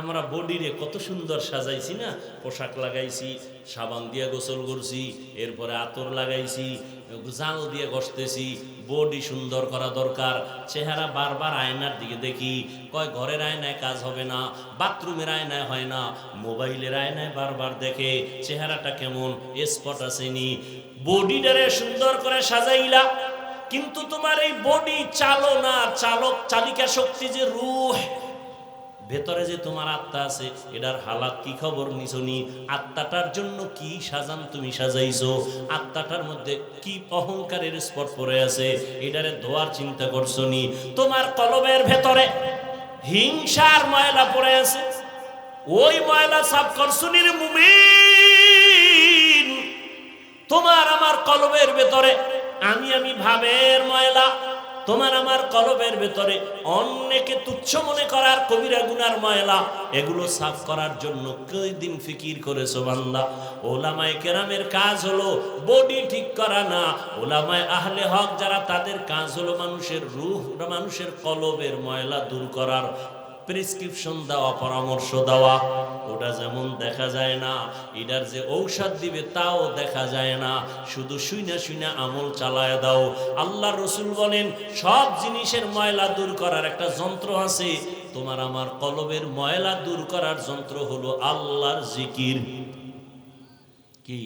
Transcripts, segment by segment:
আমরা বডিরে কত সুন্দর সাজাইছি না? পোশাক লাগাইছি, সাবান দিয়ে গোসল করছি, এরপরে আতর লাগাইছি, জাল দিয়ে ঘষতেছি, বডি সুন্দর করা দরকার। চেহারা বারবার আয়নার দিকে দেখি, কয় ঘরের আয়নায় কাজ হবে না, বাথরুমের আয়নায় হয় না, মোবাইলের আয়নায় বারবার দেখে, চেহারাটা কেমন, স্পট আসেনি বডিটারে সুন্দর করে সাজাইলা, কিন্তু তোমার এই বডি চালনা, চালক, চালিকা শক্তি যে রুহ ভেতরে যে তোমার আত্মা আছে, এটার হালাত কি খবর নিছনি আত্মাটার জন্য কি সাজান তুমি সাজাইছো? আত্মাটার মধ্যে কি অহংকারের স্পট পড়ে আছে, এটারে ধোয়ার চিন্তা করছ নি? তোমার কলবের ভেতরে হিংসার ময়লা পড়ে আছে, ওই ময়লা সাফ করছ নি মুমিন? তোমার আমার কলবের ভেতরে আমি আমি ভাবের ময়লা তোমার আমার কলবের ভেতরে অন্যকে তুচ্ছ মনে করার কবিরা গুনার ময়লা, এগুলো সাফ করার জন্য কই দিন ফিকির করেছ বান্দা ওলামায় কেরামের কাজ হলো বডি ঠিক করা না। ওলামায় আহলে হক যারা তাদের কাজ হলো মানুষের রুহ, মানুষের কলবের ময়লা দূর করার। প্রেসক্রিপশন দেওয়া, পরামর্শ দেওয়া, ওটা যেমন দেখা যায় না, এটার যে ঔষধ দিবে তাও দেখা যায় না। শুধু শুইনা শুইনা আমল চালায় দাও। আল্লাহ রসুল বলেন, সব জিনিসের ময়লা দূর করার একটা যন্ত্র আছে। তোমার আমার কলবের ময়লা দূর করার যন্ত্র হলো আল্লাহর জিকির। কি?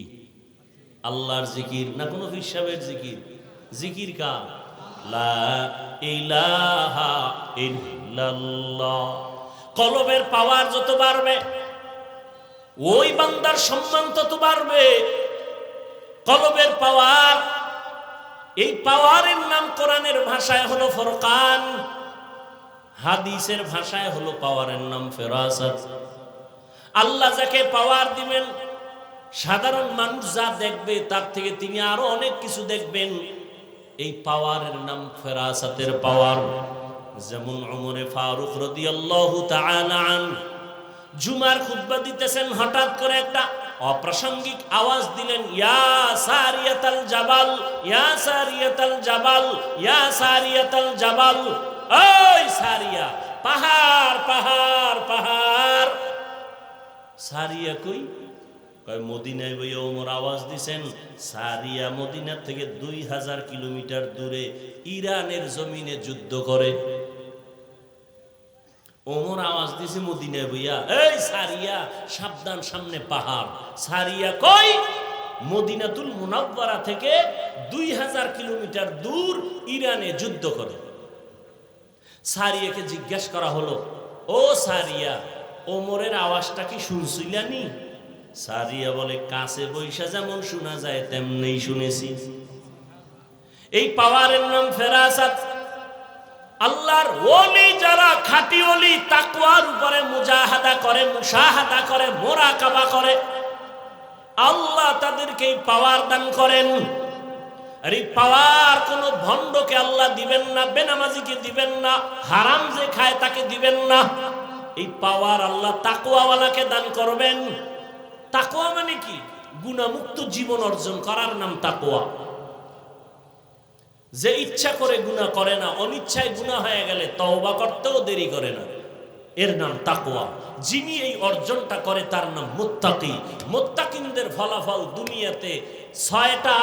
আল্লাহর জিকির না কোনো হিসাবের জিকির? জিকির কা ইলাহা কলবের পাওয়ার যত বাড়বে, ওই বান্দার সম্মান তত বাড়বে। কলবের পাওয়ার, এই পাওয়ারের নাম কোরআনের ভাষায় হলো ফরকান, হাদিসের ভাষায় হলো পাওয়ারের নাম ফেরাসাত। আল্লাহ যাকে পাওয়ার দিবেন, সাধারণ মানুষ যা দেখবে, তার থেকে তিনি আরও অনেক কিছু দেখবেন। এই পাওয়ারের নাম ফেরাসাতের পাওয়ার। যেমন অমরে ফারুক তাআলা আন জুমার খুতবা দিতেছেন, হঠাৎ করে একটা অপ্রাসঙ্গিক আওয়াজ দিলেন, ইয়া ইয়া ইয়া ওই সারিয়া, পাহাড় পাহাড় পাহাড়। সারিয়া কই? ওমর আওয়াজ দিছেন, সারিয়া থেকে দুই হাজার কিলোমিটার দূরে ইরানের জমিনে যুদ্ধ করে। ওমর আওয়াজ দিছে বইয়া সারিয়া, সাবধান সামনে পাহাড়। সারিয়া কই মদিনাতুল মুনাব্বারা থেকে দুই হাজার কিলোমিটার দূর ইরানে যুদ্ধ করে। সারিয়াকে জিজ্ঞেস করা হলো, ও সারিয়া, ওমরের আওয়াজটা কি শুনছিলানি? সারিয়া বলে, কাছে বৈশা যেমন শোনা যায় তেমনি শুনেছি। এই পাওয়ারের নাম ফেরাসাত। আল্লাহর ওলি যারা, খাঁটি ওলি তাকুয়ার উপরে মুজাহাদা করে, মুশাহাদা করে, মোরাকাবা করে, আল্লাহ তাদেরকে এই পাওয়ার দান করেন। আর এই পাওয়ার কোন ভণ্ডকে আল্লাহ দিবেন না, বেনামাজিকে দিবেন না, হারাম যে খায় তাকে দিবেন না। এই পাওয়ার আল্লাহ তাকুয়াওয়ালাকে দান করবেন। তাকোয়া মানে কি? গুণামুক্ত জীবন অর্জন করার নাম তাকোয়া যে ইচ্ছা করে গুণা করে না, অনিচ্ছায় গুণা হয়ে গেলে তওবা করতেও দেরি করে না। এর নাম তাকোয়া যিনি এই অর্জনটা করে তার নাম মুত্তাকি। মুত্তাকিনদের ফলাফল দুনিয়াতে ছয়টা,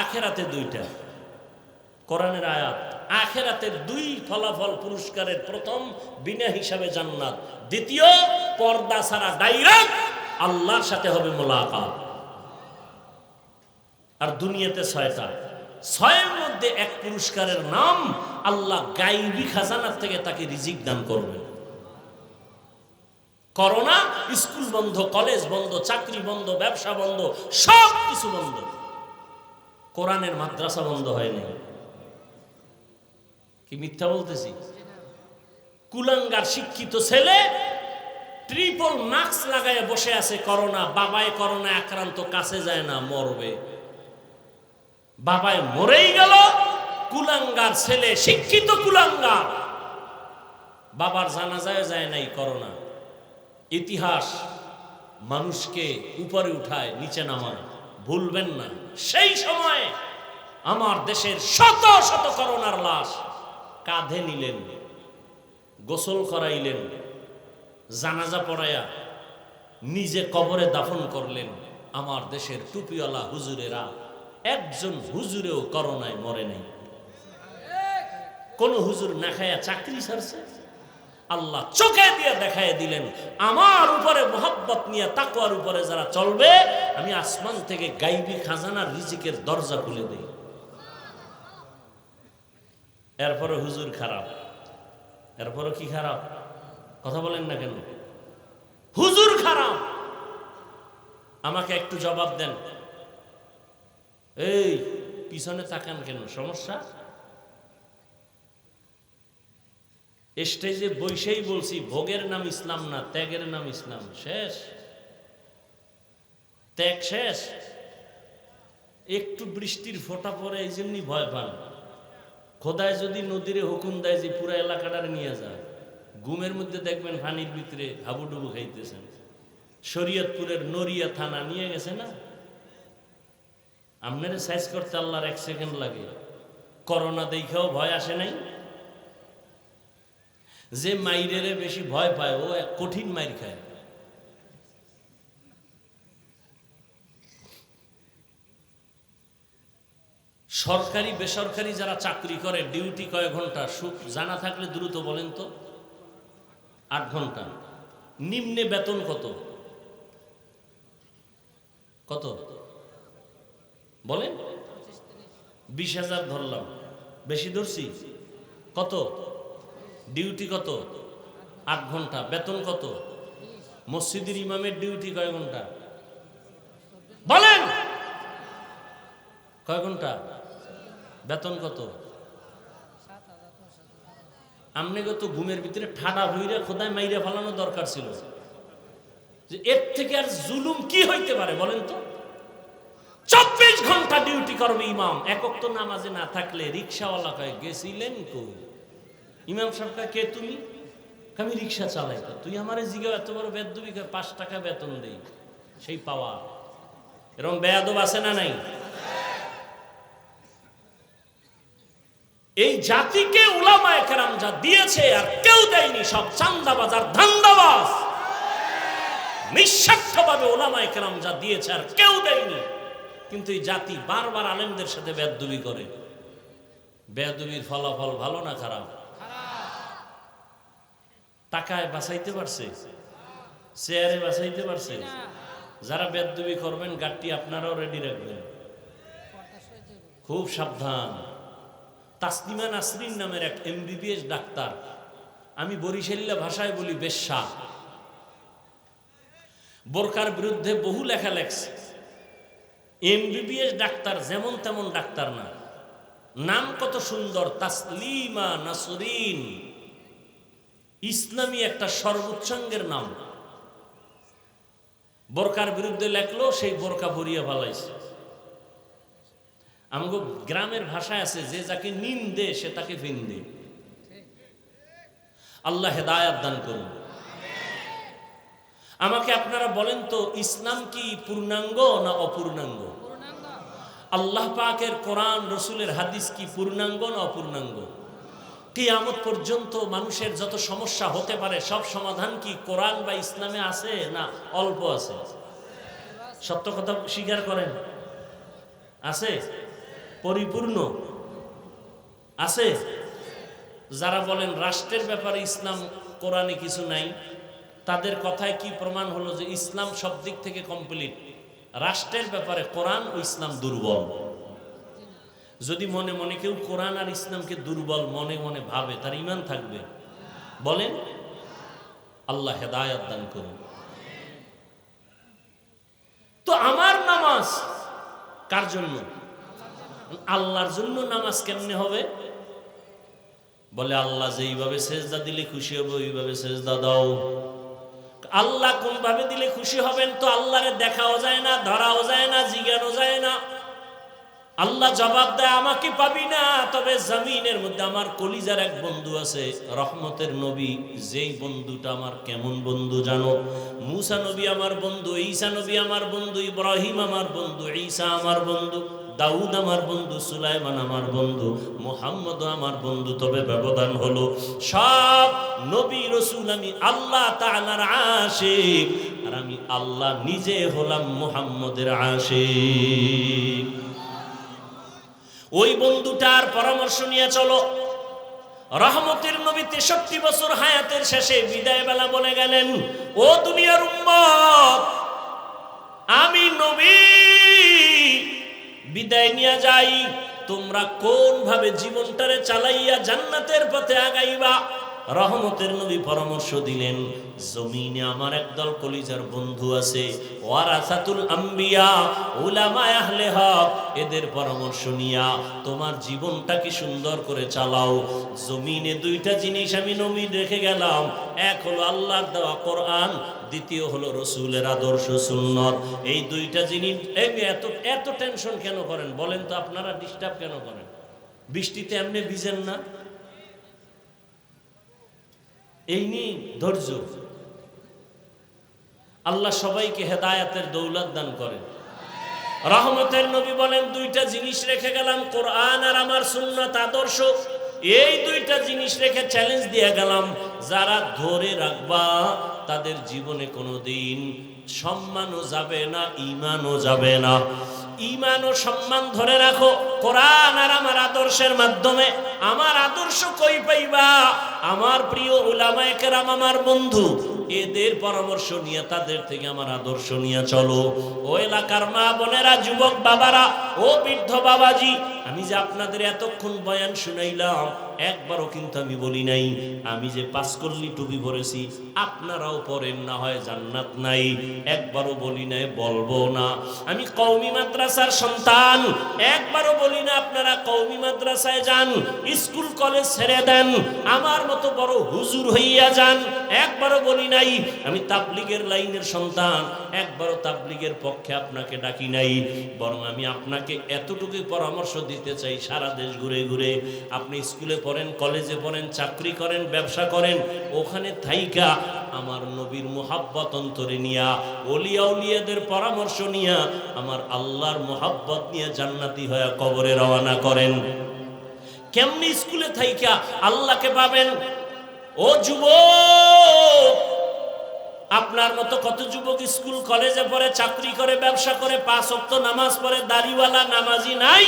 আখেরাতে দুইটা। কোরআনের আয়াত, আখেরাতে দুই ফলাফল পুরস্কারের প্রথম বিনা হিসাবে জান্নাত। দ্বিতীয়, পর্দা ছাড়া ডাইরেক্ট আল্লাহর সাথে হবে মোলাকাত। আর দুনিয়াতে ছয়টা। ছয়ের মধ্যে এক পুরস্কারের নাম আল্লাহ গাইবি খাজানার থেকে তাকে রিজিক দান করবে করোনা, স্কুল বন্ধ, কলেজ বন্ধ, চাকরি বন্ধ, ব্যবসা বন্ধ, সব কিছু বন্ধ। কোরআনের মাদ্রাসা বন্ধ হয়নি। কি মিথ্যা বলতেছি? কুলাঙ্গার শিক্ষিত ছেলে ট্রিপল মাস্ক লাগায় বসে আছে করোনা বাবায় করোনা আক্রান্ত, কাছে যায় না, মরবে। বাবায় মরেই গেল, কুলাঙ্গার ছেলে, শিক্ষিত কুলাঙ্গার। বাবার জানা যায় যায় নাই করোনা। ইতিহাস মানুষকে উপরে উঠায়, নিচে নামায়। ভুলবেন না। সেই সময় আমার দেশের শত শত করোনার লাশ কাঁধে নিলেন, গোসল করাইলেন। জানাজা পড়ায়া নিজে কবরে দাফন করলেন। আমার দেশের টুপিওয়ালা হুজুরেরা, একজন হুজুরেও করোনায় মরে নাই। কোন হুজুর না খায়া চাকরি ছাড়ছে আল্লাহ চোখে দিয়ে দেখায় দিলেন, আমার উপরে মোহাব্বত নিয়ে তাকুয়ার উপরে যারা চলবে, আমি আসমান থেকে গাইবি খাজানার রিজিকের দরজা খুলে দিই। এরপরে হুজুর খারাপ। এরপরে কি খারাপ? কথা বলেন না কেন? হুজুর খারাপ। আমাকে একটু জবাব দেন। এই, পিছনে তাকান কেন? সমস্যা? স্টেজে বৈশেই বলছি, ভোগের নাম ইসলাম না, ত্যাগের নাম ইসলাম। শেষ। ত্যাগ শেষ। একটু বৃষ্টির ফোঁটা পরে এই জন্যই ভয় পান। খোদায় যদি নদীরে হুকুম দেয় যে পুরো এলাকাটার নিয়ে যায় ঘুমের মধ্যে দেখবেন পানির ভিতরে হাবুডুবু খাইতেছেন। শরীয়তপুরের নরিয়া থানা নিয়ে গেছে না? আপনার সাইজ করতে আল্লাহর এক সেকেন্ড লাগে। করোনা দেখেও ভয় আসে নাই? যে মাইরেরে বেশি ভয় পায়, ও এক কঠিন মাইর খায়। সরকারি, বেসরকারি যারা চাকরি করে ডিউটি কয় ঘণ্টা? সুখ জানা থাকলে দ্রুত বলেন তো। আট ঘণ্টা। নিম্নে বেতন কত? কত? বলেন। বিশ হাজার ধরলাম। বেশি ধরছি? কত? ডিউটি কত? আট ঘণ্টা। বেতন কত? মসজিদের ইমামের ডিউটি কয় ঘণ্টা? বলেন। কয় ঘণ্টা? বেতন কত? আমনে কত ঘুমের ভিতরে ঠাডা ভুইরা খোদায় মাইরে ফালানো দরকার ছিল। যে এর থেকে আর জুলুম কি হইতে পারে বলেন তো? চব্বিশ ঘণ্টা ডিউটি করবে ইমাম। একক তো নামাজে না থাকলে রিক্সাওয়ালা কয়ে, গেছিলেন কই? ইমাম সাহেব কে তুমি? আমি রিক্সা চালাই তুই আমারে জিগাও, এত বড় বেদবি পাঁচ টাকা বেতন দেই, সেই পাওয়া। এরকম বেয়াদব আছে না নাই? এই জাতিকে উলামা একরাম যা দিয়েছে আর কেউ দেয়নি, সব চান্দাবাজ আর ধান্দাবাজ। নিঃস্বার্থভাবে ওলামা একরাম যা দিয়েছে আর কেউ দেয়নি। কিন্তু এই জাতি বারবার আলেমদের সাথে বেদবি করে। বেদবির ফলাফল ভালো না খারাপ? টাকায় বাঁচাইতে পারছে? চেয়ারে বাঁচাইতে পারছে? যারা বেদবি করবেন, গাড়টি আপনারাও রেডি রাখবেন। খুব সাবধান। তাসলিমা নাসরিন নামের এক এমবিবিএস ডাক্তার। আমি বরিশাল্লা ভাষায় বলি বেশ্যা। বোরকার বিরুদ্ধে বহু লেখা লেখছে। এমবিবিএস ডাক্তার যেমন তেমন ডাক্তার না। নাম কত সুন্দর, তাসলিমা নাসরিন। ইসলামী একটা সর্বোচ্চাঙ্গের নাম। বোরকার বিরুদ্ধে লেখলো, সেই বোরকা ভরিয়া ভালাইছে আমগো গ্রামের ভাষায় আছে, যে যাকে নিন্দে সে তাকে ফিন্দে আল্লাহ হেদায়াত দান করুন। আমাকে আপনারা বলেন তো, ইসলাম কি পূর্ণাঙ্গ না অপূর্ণাঙ্গ? আল্লাহ পাকের কোরআন, রসুলের হাদিস কি পূর্ণাঙ্গ না অপূর্ণাঙ্গ? কি কিয়ামত পর্যন্ত মানুষের যত সমস্যা হতে পারে, সব সমাধান কি কোরআন বা ইসলামে আছে না অল্প আছে? সত্য কথা স্বীকার করেন। আছে? পরিপূর্ণ। আছে? যারা বলেন রাষ্ট্রের ব্যাপারে ইসলাম কোরআনে কিছু নাই, তাদের কথায় কি প্রমাণ হলো যে ইসলাম সব দিক থেকে কমপ্লিট রাষ্ট্রের ব্যাপারে কোরআন ও ইসলাম দুর্বল। যদি মনে মনে কেউ কোরআন আর ইসলামকে দুর্বল মনে মনে ভাবে, তার ইমান থাকবে। বলেন, আল্লাহ হেদায়ত দান করুন। তো আমার নামাজ কার জন্য? আল্লাহর জন্য নামাজ কেমনে হবে? বলে, আল্লাহ যেইভাবে সেজদা দিলে খুশি হবে, ওইভাবে সেজদা দাও। আল্লাহ কোন ভাবে দিলে খুশি হবেন তো আল্লাহরে দেখাও যায় না, ধরাও যায় না জিজ্ঞানো যায় না। আল্লাহ জবাব দেয়, আমাকে পাবি না, তবে জমিনের মধ্যে আমার কলিজার এক বন্ধু আছে, রহমতের নবী। যেই বন্ধুটা আমার কেমন বন্ধু জানো? মুসা নবী আমার বন্ধু, ঈসা নবী আমার বন্ধু, ইব্রাহিম আমার বন্ধু, ঈসা আমার বন্ধু। দাউদ আমার বন্ধু, সুলাইমান আমার বন্ধু, মোহাম্মদ আমার বন্ধু, তবে ব্যবধান হলো সব নবী রসুল আমি আল্লাহ তাআলার আশিক, আর আমি আল্লাহ নিজে হলাম মোহাম্মদের আশিক। ওই বন্ধুটার পরামর্শ নিয়ে চলো। রহমতের নবী তেষট্টি বছর হায়াতের শেষে বিদায় বেলা বলে গেলেন, ও দুনিয়ার উম্মত, আমি নবী বিদায় নিয়ে যাই। তোমরা কোন ভাবে জীবনটারে চালাইয়া জান্নাতের পথে আগাইবা? রহমতের নবী পরামর্শ দিলেন, জমিনে আমার একদল কলিজার বন্ধু আছে এদের পরামর্শ নিয়া তোমার জীবনটাকে সুন্দর করে চালাও। জমিনে দুইটা জিনিস আমি নবী রেখে গেলাম, এক হলো আল্লাহর দেওয়া কোরআন, দ্বিতীয় হলো রসুলের আদর্শ সুন্নত। এই দুইটা জিনিস, এই এত এত টেনশন কেন করেন? বলেন তো, আপনারা ডিস্টার্ব কেন করেন? বৃষ্টিতে এমনি ভিজেন না? এই নিয়ে ধৈর্য। আল্লাহ সবাইকে হেদায়াতের দৌলত দান করেন। রহমতের নবী বলেন, দুইটা জিনিস রেখে গেলাম, কোরআন আর আমার সুন্নত আদর্শ। এই দুইটা জিনিস রেখে চ্যালেঞ্জ দিয়ে গেলাম, যারা ধরে রাখবা, তাদের জীবনে কোনো দিন সম্মানও যাবে না ইমানও যাবে না। ইমান ও সম্মান ধরে রাখো। কোরআন আর আমার আদর্শের মাধ্যমে। আমার আদর্শ কই পাইবা? আমার প্রিয় উলামায়ে কেরাম, আমার বন্ধু, এদের পরামর্শ নিয়ে, তাদের থেকে আমার আদর্শ নিয়ে চলো। ও এলাকার মা বোনেরা, যুবক বাবারা, ও বৃদ্ধ বাবাজি, আমি যে আপনাদের এতক্ষণ বয়ান শুনাইলাম একবারও কিন্তু আমি বলি নাই, আমি যে পাঁচকল্লি টুপি পরেছি, আপনারাও পরেন না হয় জান্নাত নাই, একবারও বলি নাই, বলব না। আমি কওমি মাদ্রাসার সন্তান, একবারও বলি না, আপনারা কওমি মাদ্রাসায় যান, স্কুল কলেজ ছেড়ে দেন, আমার মতো বড় হুজুর হইয়া যান, একবারও বলি নাই, আমি তাবলিগের লাইনের সন্তান, একবারও তাবলিগের পক্ষে আপনাকে ডাকি নাই, বরং আমি আপনাকে এতটুকু পরামর্শ দিতে চাই সারা দেশ ঘুরে ঘুরে, আপনি স্কুলে পড়েন, কলেজে পড়েন, চাকরি করেন, ব্যবসা করেন, ওখানে থাইকা আমার নবীর মোহাব্বত অন্তরে নিয়া অলিয়া উলিয়াদের পরামর্শ নিয়া আমার আল্লাহর মোহাব্বত নিয়ে জান্নাতি হয়ে কবরে রওনা করেন। কেমনি স্কুলে থাইকা আল্লাহকে পাবেন? ও যুবক, আপনার মতো কত যুবক স্কুল, কলেজে পড়ে, চাকরি করে, ব্যবসা করে, পাঁচ অক্ত নামাজ পড়ে, দাড়িওয়ালা, নামাজি নাই?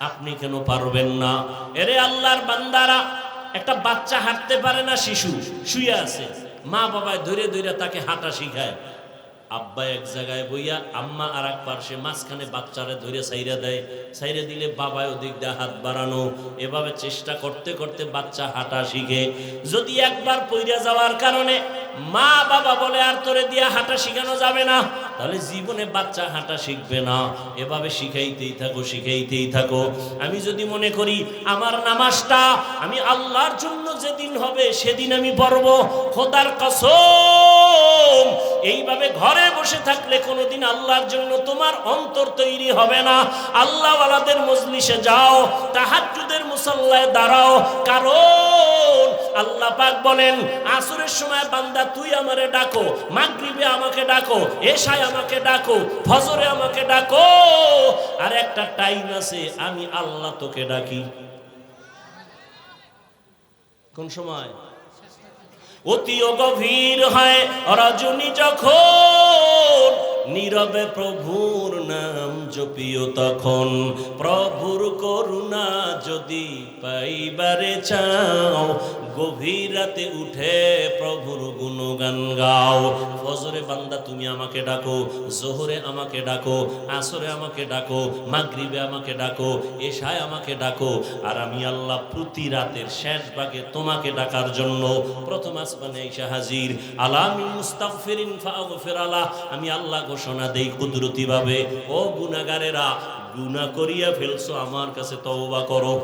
আপনি কেন পারবেন না? এরে আল্লাহর বান্দারা, একটা বাচ্চা হাঁটতে পারে না শিশু, শুয়ে আছে। মা বাবায় ধরে ধরে তাকে হাঁটা শিখায়। আব্বা এক জায়গায় বইয়া আম্মা আর এক পার্শ্বে মাঝখানে বাচ্চারে ধরে সাইরা দেয়। সাইরা দিলে বাবায় ওদিক দিয়ে হাত বাড়ানো। এভাবে চেষ্টা করতে করতে বাচ্চা হাঁটা শিখে। যদি একবার পইরা যাওয়ার কারণে মা বাবা বলে, আর তোরে দিয়া হাঁটা শিখানো যাবে না। তাহলে জীবনে বাচ্চা হাঁটা শিখবে না। এভাবে শিখাইতেই থাকো শিখাইতেই থাকো। আমি যদি মনে করি আমার নামাজটা আমি আল্লাহর জন্য যেদিন হবে সেদিন আমি পড়ব। খোদার কসম। এইভাবে ঘরে বসে থাকলে কোনোদিন আল্লাহর জন্য তোমার অন্তর তৈরি হবে না। আল্লাহওয়ালাদের মজলিসে যাও, তাহাজ্জুদের মুসল্লায় দাঁড়াও, কারণ আল্লাহ পাক বলেন, আসরের সময় বান্দা তুই আমারে ডাকো, মাগরিবে আমাকে ডাকো, এশায় আমাকে ডাকো, ফজরে আমাকে ডাকো, আর একটা টাইম আছে, আমি আল্লাহ তোকে ডাকি। কোন সময়? অতিও গভীর হয় রজনী যখন, নীরবে প্রভুর নাম জপিও তখন। প্রভুর করুণা যদি পাইবারে চাও গভীর রাতে উঠে প্রভুর গুণগান গাও। ফজরে বান্দা, তুমি আমাকে ডাকো, জোহরে আমাকে ডাকো, আসরে আমাকে ডাকো, মাগরিবে আমাকে ডাকো, এশায় আমাকে ডাকো, আর আমি আল্লাহ প্রতি রাতের শেষ ভাগে তোমাকে ডাকার জন্য প্রথম আসমানে এসে হাজির। আলামি মুস্তাগফিরিন ফাগফির আলা আমি আল্লাহ ঘোষণা দেই কুদরতিভাবে, ও গুনাহগারেরা গুনাহ করিয়া ফেলছো, আমার কাছে তওবা করো।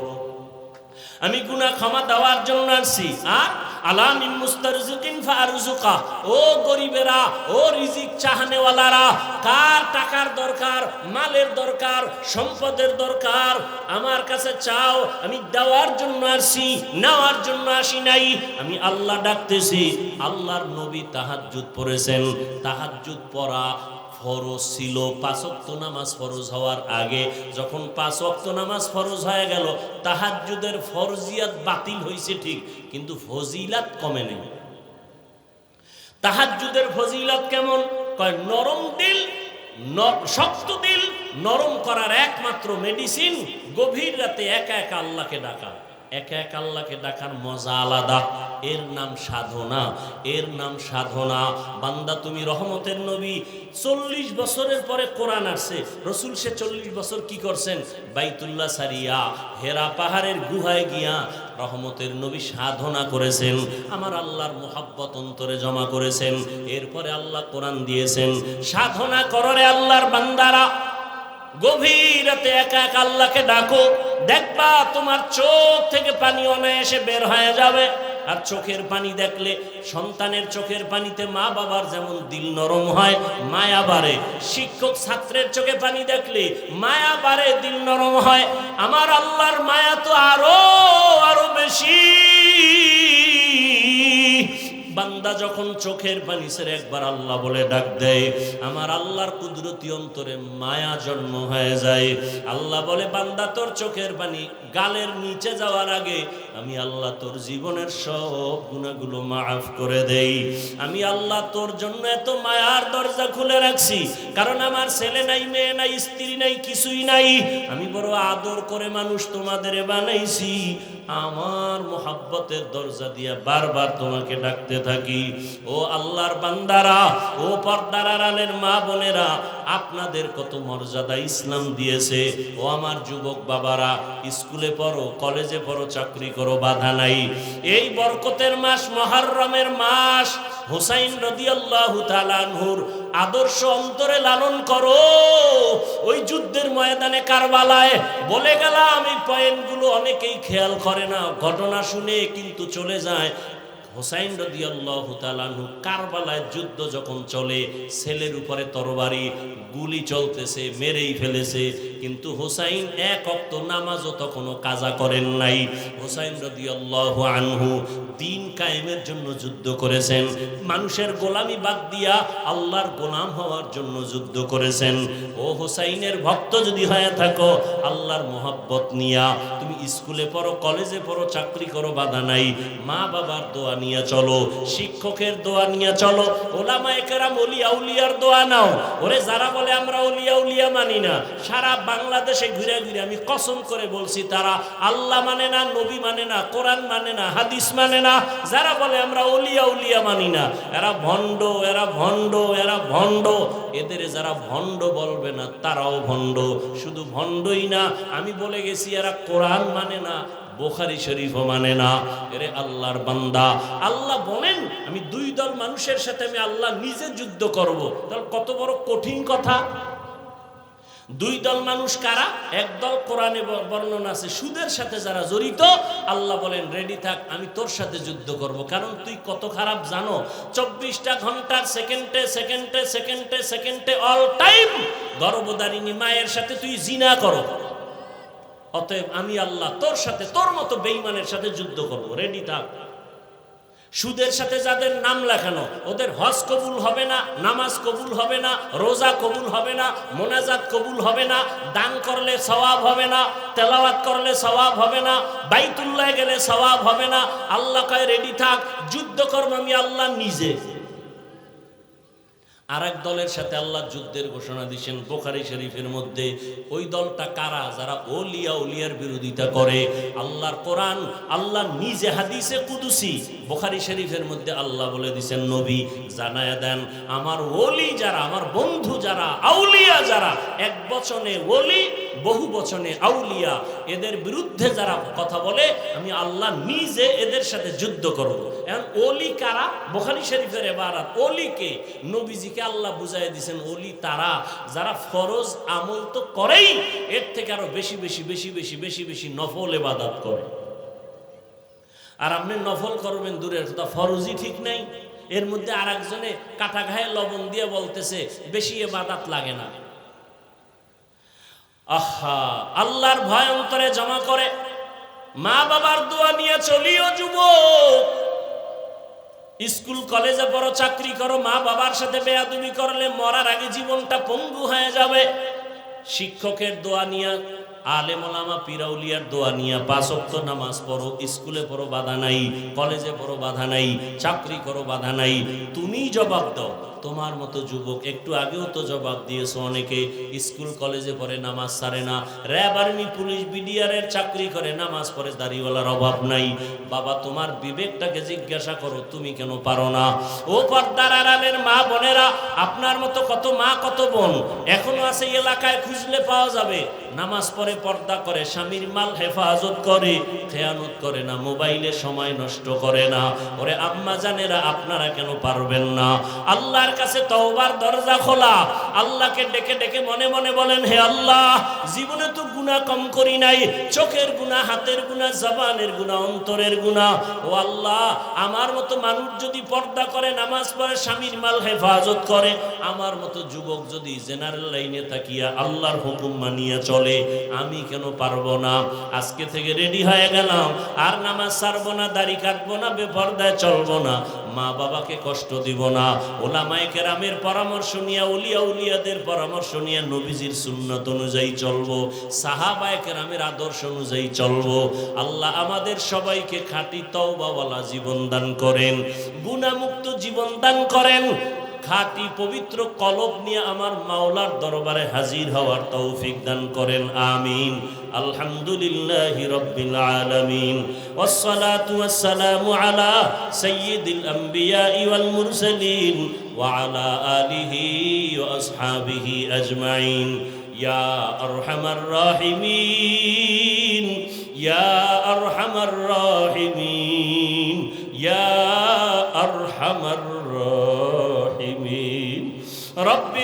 আমি গুনাহ ক্ষমা দেওয়ার জন্য আসছি আর আলামিন মুস্তারজিকিন ও গরিবেরা, ও রিজিক চাহনেওয়ালারা, কার টাকার দরকার, মালের দরকার, সম্পদের দরকার, আমার কাছে চাও, আমি দেওয়ার জন্য আসছি নেওয়ার জন্য আসি নাই। আমি আল্লাহ ডাকতেছি, আল্লাহর নবী তাহাজ্জুদ পড়েছেন। তাহাজ্জুদ পড়া ফরজ ছিল, পাঁচ ওয়াক্ত নামাজ ফরজ হওয়ার আগে যখন পাঁচ ওয়াক্ত নামাজ ফরজ হয়ে গেল, তাহাজ্জুদের ফরজিয়াত বাতিল হয়েছে ঠিক, কিন্তু ফজিলাত কমে নেই। তাহাজ্জুদের ফজিলাত কেমন? কয়, নরম দিল শক্ত দিল, নরম করার একমাত্র মেডিসিন গভীর রাতে একা একা আল্লাহকে ডাকা। একা এক আল্লাহকে ডাকার মজা আলাদা। এর নাম সাধনা, এর নাম সাধনা। বান্দা, তুমি রহমতের নবী। চল্লিশ বছরের পরে কোরআন আসছে। রসুল সে চল্লিশ বছর কি করছেন? বাইতুল্লাহ সারিয়া, হেরা পাহাড়ের গুহায় গিয়া রহমতের নবী সাধনা করেছেন। আমার আল্লাহর মোহাব্বত অন্তরে জমা করেছেন। এরপরে আল্লাহ কোরআন দিয়েছেন। সাধনা কররে আল্লাহর বান্দারা। গভীর রাতে একা একা আল্লাহকে ডাকো, দেখবা তোমার চোখ থেকে পানি অনায়াসে বের হয়ে যাবে। আর চোখের পানি দেখলে সন্তানের চোখের পানিতে মা বাবার যেমন দিল নরম হয়, মায়া বাড়ে। শিক্ষক ছাত্রের চোখে পানি দেখলে মায়া বাড়ে, দিল নরম হয়। আমার আল্লাহর মায়া তো আরও আরও বেশি। বান্দা যখন চোখের পানি ছেড়ে একবার আল্লাহ বলে ডাক দেয়, আমার আল্লাহর কুদরতি অন্তরে মায়া জন্ম হয়ে যায়। আল্লাহ বলে, বান্দা, তোর চোখের পানি গালের নিচে যাওয়ার আগে আমি আল্লাহ তোর জীবনের সব গুণাগুলো মাফ করে দেই। আমি আল্লাহ তোর জন্য এত মায়ার দরজা খুলে রাখছি, কারণ আমার ছেলে নাই, মেয়ে নাই, স্ত্রী নাই, কিছুই নাই। আমি বড় আদর করে মানুষ তোমাদের বানাইছি, আমার মোহাব্বতের দরজা দিয়া বারবার তোমাকে ডাকতে থাকি। ও আল্লাহর বান্দারা, ও পর্দার আড়ালের মা বোনেরা আপনাদের কত মর্যাদা ইসলাম দিয়েছে। ও আমার যুবক বাবারা, স্কুলে পড়ো, কলেজে পড়ো, চাকরি করো, বাধা নাই। এই বরকতের মাস, মহারমের মাস, হুসাইন রদিয়াল্লাহু তাআলাহুর আদর্শ অন্তরে লালন করো। ওই যুদ্ধের ময়দানে কারবালায় বলে গেলাম, এই পয়েন্টগুলো অনেকেই খেয়াল করে না। ঘটনা শুনে কিন্তু চলে যায় হোসাইন রদিয়াল্লাহু তাআলাহু কারবালায় যুদ্ধ যখন চলে, ছেলের উপরে তরবারি, গুলি চলতেছে, মেরেই ফেলেছে। কিন্তু হোসাইন এক অক্ত নামাজও তখনও কাজা করেন নাই। হোসাইন রদিয়াল্লাহু আনহু দিন কায়েমের জন্য যুদ্ধ করেছেন। মানুষের গোলামি বাদ দিয়া আল্লাহর গোলাম হওয়ার জন্য যুদ্ধ করেছেন। ও হোসাইনের ভক্ত যদি হয়ে থাকো, আল্লাহর মোহাব্বত নিয়া। তুমি স্কুলে পড়ো, কলেজে পড়ো, চাকরি করো, বাধা নাই। মা বাবার দোয়া নিয়ে চলো, শিক্ষকের দোয়া নিয়ে চলো ওলামা অলিয়া উলিয়ার দোয়া নাও। ওরে যারা বলে আমরা অলিয়া উলিয়া মানি না, সারা বাংলাদেশে ঘুরে ঘুরে আমি কসম করে বলছি তারা, আল্লাহ মানে না, নবী মানে না, কোরআন মানে না, হাদিস মানে না, যারা বলে আমরা অলিয়া উলিয়া মানি না, এরা ভণ্ড এরা ভণ্ড এরা ভণ্ড। এদের যারা ভণ্ড বলবে না, তারাও ভণ্ড। শুধু ভণ্ডই না, আমি বলে গেছি এরা কোরআন মানে না বোখারি শরীফও মানে না। এরে আল্লাহর বান্দা। আল্লাহ বলেন, আমি দুই দল মানুষের সাথে আমি আল্লাহ নিজে যুদ্ধ করব। তাহলে কত বড় কঠিন কথা। দুই দল মানুষ কারা? এক দল কোরআনে বর্ণনা আছে, সুদের সাথে যারা জড়িত। আল্লাহ বলেন, রেডি থাক, আমি তোর সাথে যুদ্ধ করব। কারণ তুই কত খারাপ জানো। চব্বিশটা ঘণ্টার সেকেন্ডে সেকেন্ডে সেকেন্ডে সেকেন্ডে অল টাইম গর্ভদারিণী মায়ের সাথে তুই জিনা করো। অতএব আমি আল্লাহ তোর সাথে, তোর মতো বেইমানের সাথে যুদ্ধ করব। রেডি থাক। সুদের সাথে যাদের নাম লেখানো, ওদের হজ কবুল হবে না, নামাজ কবুল হবে না, রোজা কবুল হবে না, মোনাজাত কবুল হবে না, দান করলে সওয়াব হবে না, তেলাওয়াত করলে সওয়াব হবে না, বাইতুল্লাহ গেলে সওয়াব হবে না। আল্লাহ কয় রেডি থাক, যুদ্ধ করব আমি আল্লাহ নিজে। আর এক দলের সাথে আল্লাহ যুদ্ধের ঘোষণা দিয়েছেন বোখারি শরীফের মধ্যে। ওই দলটা কারা? যারা ওলিয়া উলিয়ার বিরোধিতা করে। আল্লাহর কোরআন, আল্লাহ নিজে হাদিসে কুদুসি। বোখারি শরীফের মধ্যে আল্লাহ বলে দিছেন নবী, জানায় দেন, আমার ওলি যারা, আমার বন্ধু যারা, আউলিয়া যারা, এক বচনে ওলি, বহু বচনে আউলিয়া, এদের বিরুদ্ধে যারা কথা বলে, আমি আল্লাহ নিজে এদের সাথে যুদ্ধ করব। ওলি কারা? বোখারি শরীফের এবারাত। ওলিকে নবীজিকে আল্লাহ বুঝাই দিয়েছেন ওলি তারা। যারা ফরজ আমল তো করেই, এর থেকে আরও বেশি বেশি বেশি বেশি বেশি বেশি নফল এবাদাত করে। আর আপনি নফল করবেন দূরের কথা, ফরজই ঠিক নাই। এর মধ্যে আর একজনে কাটা ঘায়ে লবণ দিয়ে বলতেছে, বেশি এবাদাত লাগে না। আহা, আল্লাহর ভয় অন্তরে জমা করে। মা বাবার দোয়া নিয়ে চলিও যুবক। স্কুল, কলেজে পড়ো, চাকরি করো, মা বাবার সাথে বেয়াদুবি করলে মরার আগে জীবনটা পঙ্গু হয়ে যাবে। শিক্ষকের দোয়া নিয়া, আলেমলামা পিরাউলিয়ার দোয়া নিয়া পাঁচক্ত নামাজ পড়ো, স্কুলে পড়ো, বাধা নাই, কলেজে পড়ো, বাধা নাই, চাকরি করো, বাধা নাই। তুমি জবাব দাও। তোমার মতো যুবক, একটু আগেও তো জবাব দিয়েছ অনেকে, স্কুল, কলেজে পড়ে নামাজ সারে না, র্যাব, আর্মি, পুলিশ বিডিআরের চাকরি করে, নামাজ পড়ে দাড়িওয়ালার অভাব নাই। বাবা, তোমার বিবেকটাকে জিজ্ঞাসা করো, তুমি কেন পারো না? ও পর্দার আড়ালের মা বোনেরা, আপনার মতো কত মা, কত বোন, এখনও আছে এলাকায় খুঁজলে পাওয়া যাবে। নামাজ পড়ে পর্দা করে, স্বামীর মাল হেফাজত করে, খেয়ানত করে না, মোবাইলে সময় নষ্ট করে না। ওরে আম্মা জানেরা, আপনারা কেন পারবেন না? আল্লাহর কাছে তওবার দরজা খোলা। আল্লাহকে ডেকে ডেকে মনে মনে বলেন, হে আল্লাহ, জীবনে তো গুনাহ কম করি নাই। চোখের গুনাহ, হাতের গুনাহ, জবানের গুনাহ, অন্তরের গুনাহ। ও আল্লাহ, আমার মতো মানুষ যদি পর্দা করে, নামাজ পড়ে, স্বামীর মাল হেফাজত করে, আমার মতো যুবক যদি জেনারেল লাইনে তাকিয়া আল্লাহর হুকুম মানিয়া চলে, আমি কেন পারব না? আজকে থেকে রেডি হয়ে গেলাম। আর নামাজ ছাড়বো না, দাড়ি কাটবো না, বেপর্দায় চলবো না। মা বাবাকে কষ্ট দিব না। ওলামায়ে কেরামের পরামর্শ নিয়ে, উলিয়া উলিয়াদের পরামর্শ নিয়ে নবীজির সুন্নত অনুযায়ী চলবো, সাহাবায় কেরামের আদর্শ অনুযায়ী চলবো। আল্লাহ আমাদের সবাইকে খাঁটি তওবাওয়ালা জীবন দান করেন গুণামুক্ত জীবন দান করেন খাঁটি পবিত্র কলব নিয়ে আমার মাওলার দরবারে হাজির হওয়ার তৌফিক দান করেন আমিন আলহামদুলিল্লাহি রাব্বিল আলামিন والصلاه والسلام على سيد الانبياء والمرسلين وعلى اله واصحابه اجمعين يا ارحم الراحمين يا ارحم الراحمين يا ارحم الراحمين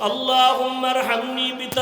اللهم ارحمني بت